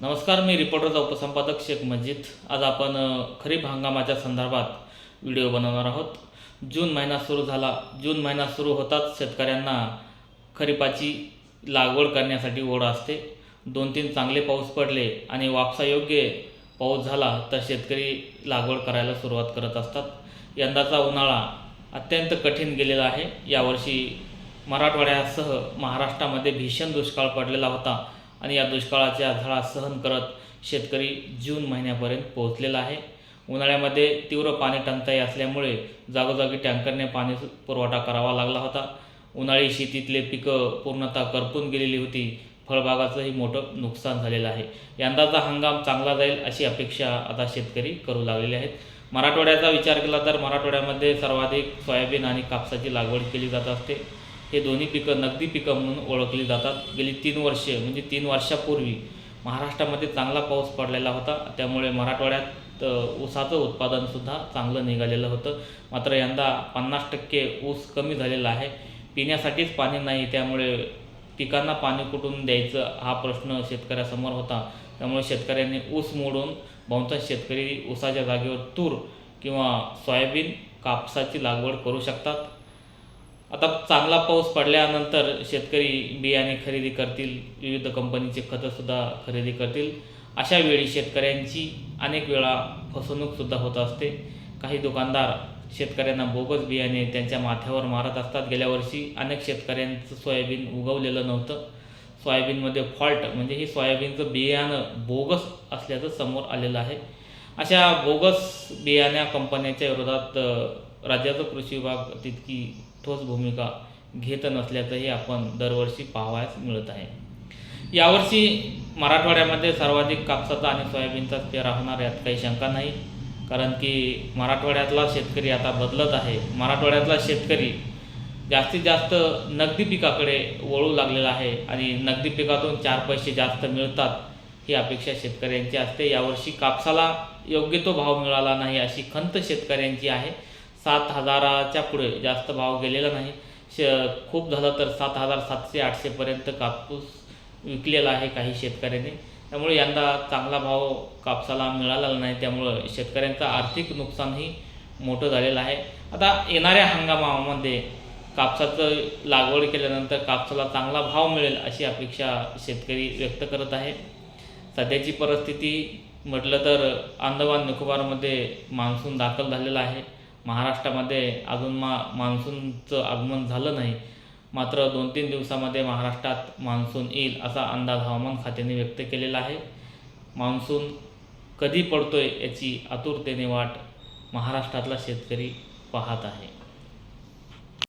नमस्कार मी रिपोर्टरचा उपसंपादक शेख मजिद. आज आपण खरीप हंगामाच्या संदर्भात व्हिडिओ बनवणार आहोत. जून महिना सुरू झाला. जून महिना सुरू होताच शेतकऱ्यांना खरीपाची लागवड करण्यासाठी ओढ असते. दोन तीन चांगले पाऊस पडले आणि वापसायोग्य पाऊस झाला तर शेतकरी लागवड करायला सुरुवात करत असतात. यंदाचा उन्हाळा अत्यंत कठीण गेलेला आहे. यावर्षी मराठवाड्यासह महाराष्ट्रामध्ये भीषण दुष्काळ पडलेला होता. आणि या दुष्काळाच्या झळा सहन करत शेतकरी जून महिन्यापर्यंत पोहोचलेला आहे. उन्हाळ्यामध्ये तीव्र पाणी टंचाई असल्यामुळे जागोजागी टँकरने पाणी पुरवठा करावा लागला होता. उन्हाळी शेतीतले पिकं पूर्णतः करपून गेलेली होती. फळबागाचंही मोठं नुकसान झालेलं आहे. यंदाचा हंगाम चांगला जाईल अशी अपेक्षा आता शेतकरी करू लागलेले आहेत. मराठवाड्याचा विचार केला तर मराठवाड्यामध्ये सर्वाधिक सोयाबीन आणि कापसाची लागवड केली जात असते. हे दोन्ही पिकं नगदी पिकं म्हणून ओळखली जातात. गेली तीन वर्षे म्हणजे तीन वर्षापूर्वी महाराष्ट्रामध्ये चांगला पाऊस पडलेला होता. त्यामुळे मराठवाड्यात ऊसाचं उत्पादनसुद्धा चांगलं निघालेलं होतं. मात्र यंदा पन्नास टक्के ऊस कमी झालेला आहे. पिण्यासाठीच पाणी नाही त्यामुळे पिकांना पाणी कुठून द्यायचं हा प्रश्न शेतकऱ्यासमोर होता. त्यामुळे शेतकऱ्यांनी ऊस मोडून बहुतांश शेतकरी ऊसाच्या जागेवर तूर किंवा सोयाबीन कापसाची लागवड करू शकतात. आता चांगला पाऊस पडल्यानंतर शेतकरी बियाणे खरेदी करतील विविध कंपनीचे खतंसुद्धा खरेदी करतील. अशा वेळी शेतकऱ्यांची अनेक वेळा फसवणूकसुद्धा होत असते. काही दुकानदार शेतकऱ्यांना बोगस बियाणे त्यांच्या माथ्यावर मारत असतात. गेल्या वर्षी अनेक शेतकऱ्यांचं सोयाबीन उगवलेलं नव्हतं. सोयाबीनमध्ये फॉल्ट म्हणजे हे सोयाबीनचं बियाणं बोगस असल्याचं समोर आलेलं आहे. अशा बोगस बियाण्या कंपन्यांच्या विरोधात राज्याचा कृषी विभाग तितकी ठोस भूमिका घेत नसल्याचंही आपण दरवर्षी पाहावयास मिळत आहे. यावर्षी मराठवाड्यामध्ये सर्वाधिक कापसाचा आणि सोयाबीनचाच पेरा होणार यात काही शंका नाही कारण की मराठवाड्यातला शेतकरी आता बदलत आहे. मराठवाड्यातला शेतकरी जास्तीत जास्त नगदी पिकाकडे वळू लागलेला आहे आणि नगदी पिकातून चार पैसे जास्त मिळतात ही अपेक्षा शेतकऱ्यांची असते. यावर्षी कापसाला योग्य तो भाव मिळाला नाही अशी खंत शेतकऱ्यांची आहे. सात हजाराच्या पुढे जास्त भाव गेलेला नाही. श खूप झालं तर सात हजार सातशे आठशेपर्यंत कापूस विकलेला आहे काही शेतकऱ्यांनी. त्यामुळे यंदा चांगला भाव कापसाला मिळालेला नाही. त्यामुळं शेतकऱ्यांचं आर्थिक नुकसानही मोठं झालेलं आहे. आता येणाऱ्या हंगामामध्ये कापसाचं लागवड केल्यानंतर कापसाला चांगला भाव मिळेल अशी अपेक्षा शेतकरी व्यक्त करत आहे. सध्याची परिस्थिती म्हटलं तर अंदमान निकोबारमध्ये मान्सून दाखल झालेला आहे. महाराष्ट्रामध्ये अजून मा मान्सूनचं आगमन झालं नाही. मात्र दोन तीन दिवसामध्ये महाराष्ट्रात मान्सून येईल असा अंदाज हवामान खात्याने व्यक्त केलेला आहे. मान्सून कधी पडतोय याची आतुरतेने वाट महाराष्ट्रातला शेतकरी पाहत आहे.